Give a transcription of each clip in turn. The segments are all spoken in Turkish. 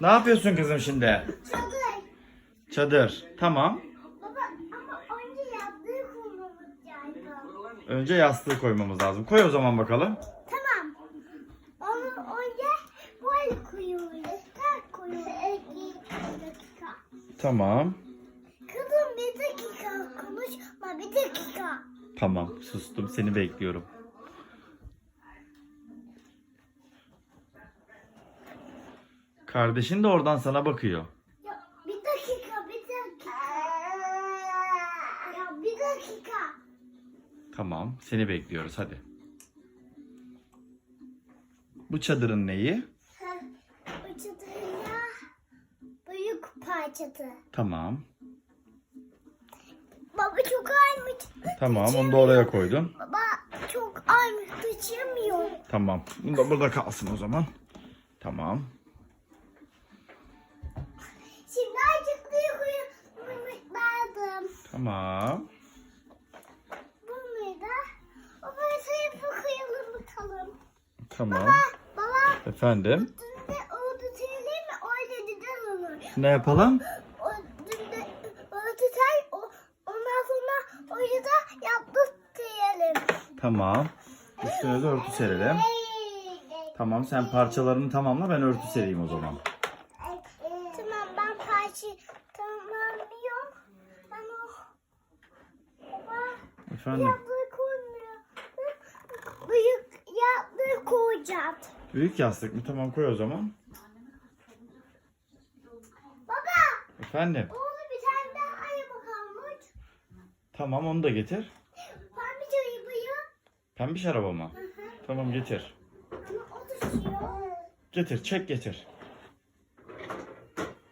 Ne yapıyorsun kızım şimdi? Çadır. Çadır. Tamam. Baba ama önce yaptığı kurmamız lazım. Önce yastığı koymamız lazım. Koy o zaman bakalım. Tamam. Onu önce böyle koyuyoruz. Tak koyuyoruz. Bir dakika. Tamam. Kızım bir dakika konuşma bir dakika. Tamam. Sustum. Seni bekliyorum. Kardeşin de oradan sana bakıyor. Ya bir dakika bir dakika. Ya bir dakika. Tamam. Seni bekliyoruz. Hadi. Bu çadırın neyi? Ha, Bu çadırda büyük parçası. Tamam. Baba çok ağırmış. Tamam. Onu da oraya koydun. Baba çok ağırmış taşıyamıyor. Tamam. Bunu da burada kalsın o zaman. Tamam. Tamam. Bunu da babaya sayıp koyalım bakalım. Tamam. Baba, baba Efendim. üstünde o tutayım mi? Öyle güzel olur. Ne yapalım? O üstünde o tutay o, ondan sonra oraya da yaptık diyelim. Tamam. Üstüne de örtü serelim. Tamam sen parçalarını tamamla ben örtü sereyim o zaman. Tamam ben parça tamamlıyorum. Ben o baba Efendim. yaptığı koymuyor. Büyük yaptığı koyacağım. Büyük yastık mı? Tamam koy o zaman. Baba Efendim. oğlum bir tane daha araba kalmış. Tamam onu da getir. Ben bir arabayı. Pembiş araba mı? Hı hı. Tamam getir. Ama o düşüyor. Getir çek getir.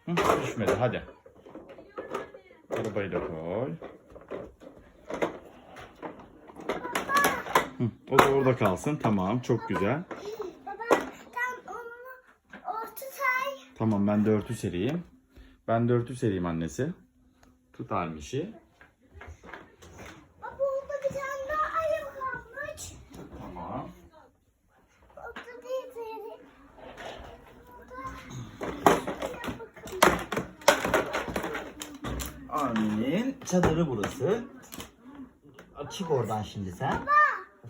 Hı, düşmedi hadi. Arabayı da koy. Hı, o da orada kalsın. Tamam çok güzel. Baba sen onu orta say. Tamam ben de örtü sereyim. Ben de örtü sereyim annesi. Tut Almiş'i. Baba orada bir tane daha araba kalmış. Tamam. Orada değil seni. Amin'in çadırı burası. Çık oradan şimdi sen.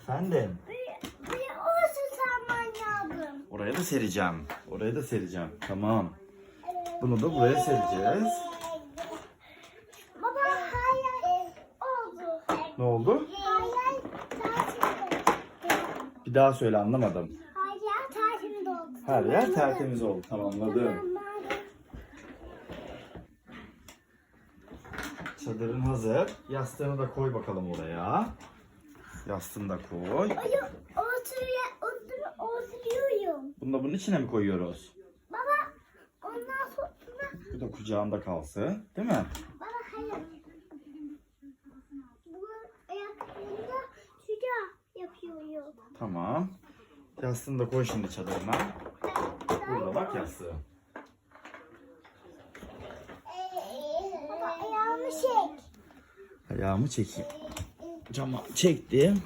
Efendim. Bir, bir orası sarman lazım. Oraya da sereceğim. Oraya da sereceğim. Tamam. Bunu da buraya sereceğiz. Baba hayal oldu. Ne oldu? Hayal tertemiz Bir daha söyle anlamadım. Hayal tertemiz oldu. Her yer tertemiz oldu. Tamamladım. Çadırın hazır. Yastığını da koy bakalım oraya. Yastığını da koy. Ay, oturuyor, oturuyor, oturuyorum. Bunu da bunun içine mi koyuyoruz? Baba, ondan sonra Bu da kucağında kalsın. Değil mi? baba hayır. Bu ayaklarında sıcak yapıyor. Tamam. Yastığını da koy şimdi çadırına. Burada bak yastığı. Baba ayağımı çek. Ayağımı çekeyim. Cama çektim.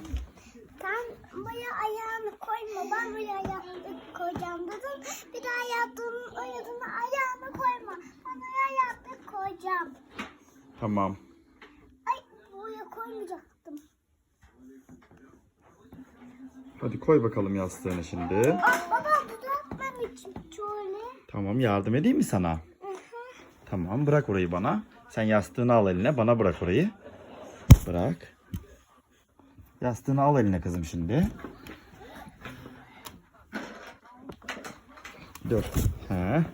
Sen buraya ayağını koyma. Ben buraya ayağını koyacağım dedim. Bir daha yaptığının oyadına ayağını koyma. Ben oraya ayağını koyacağım. Tamam. Ay buraya koymayacaktım. Hadi koy bakalım yastığını şimdi. Ah baba düzeltmem için şöyle. Tamam yardım edeyim mi sana? Tamam bırak orayı bana. Sen yastığını al eline bana bırak orayı. Bırak. Yastığını al eline kızım şimdi. Dur. He.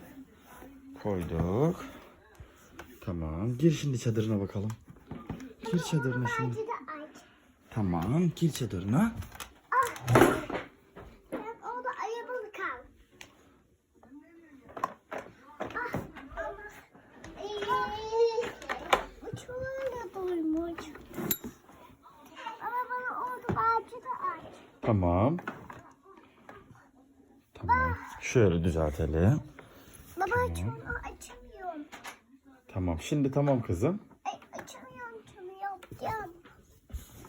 Koyduk. Tamam. Gir şimdi çadırına bakalım. Gir çadırına şimdi. Tamam. Gir çadırına. Ben orada ayabalı kal. Ah ama. Ee, bu şöyle doymuş. Ama bana orada bence de aç. Tamam. Tamam. Şöyle düzeltelim. Baba şunu açamıyorum. Tamam. Şimdi tamam kızım. Ay, açamıyorum şunu yapacağım.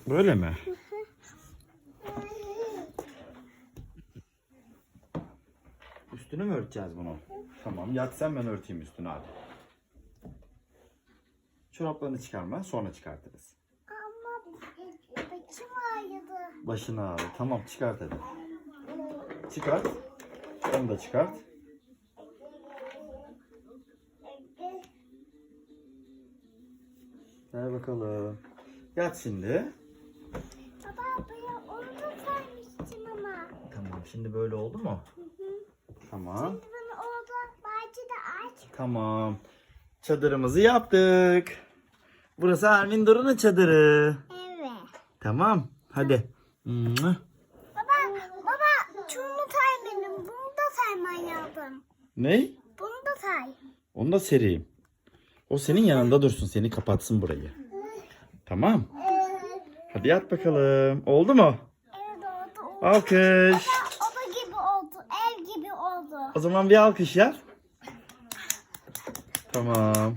Böyle mi? Üstünü mü örteceğiz bunu? Tamam yat sen ben örteyim üstünü hadi. Çoraplarını çıkarma sonra çıkartırız. Ama başım Başını ağrı. Tamam çıkart hadi. Çıkart. Onu da çıkart. Ver bakalım. Yat şimdi. Baba buraya onu da ama. Tamam şimdi böyle oldu mu? Tamam. Şimdi bana orada bahçede aç. Tamam. Çadırımızı yaptık. Burası Ermin Duru'nun çadırı. Evet. Tamam. Hadi. Baba, baba şunu say benim. Bunu da sayman lazım. Ne? Bunu da say. Onu da sereyim. O senin yanında dursun. Seni kapatsın burayı. Tamam. Hadi yat bakalım. Oldu mu? Evet oldu. oldu. Alkış. Oda gibi oldu. Ev gibi oldu. O zaman bir alkış yap. Tamam.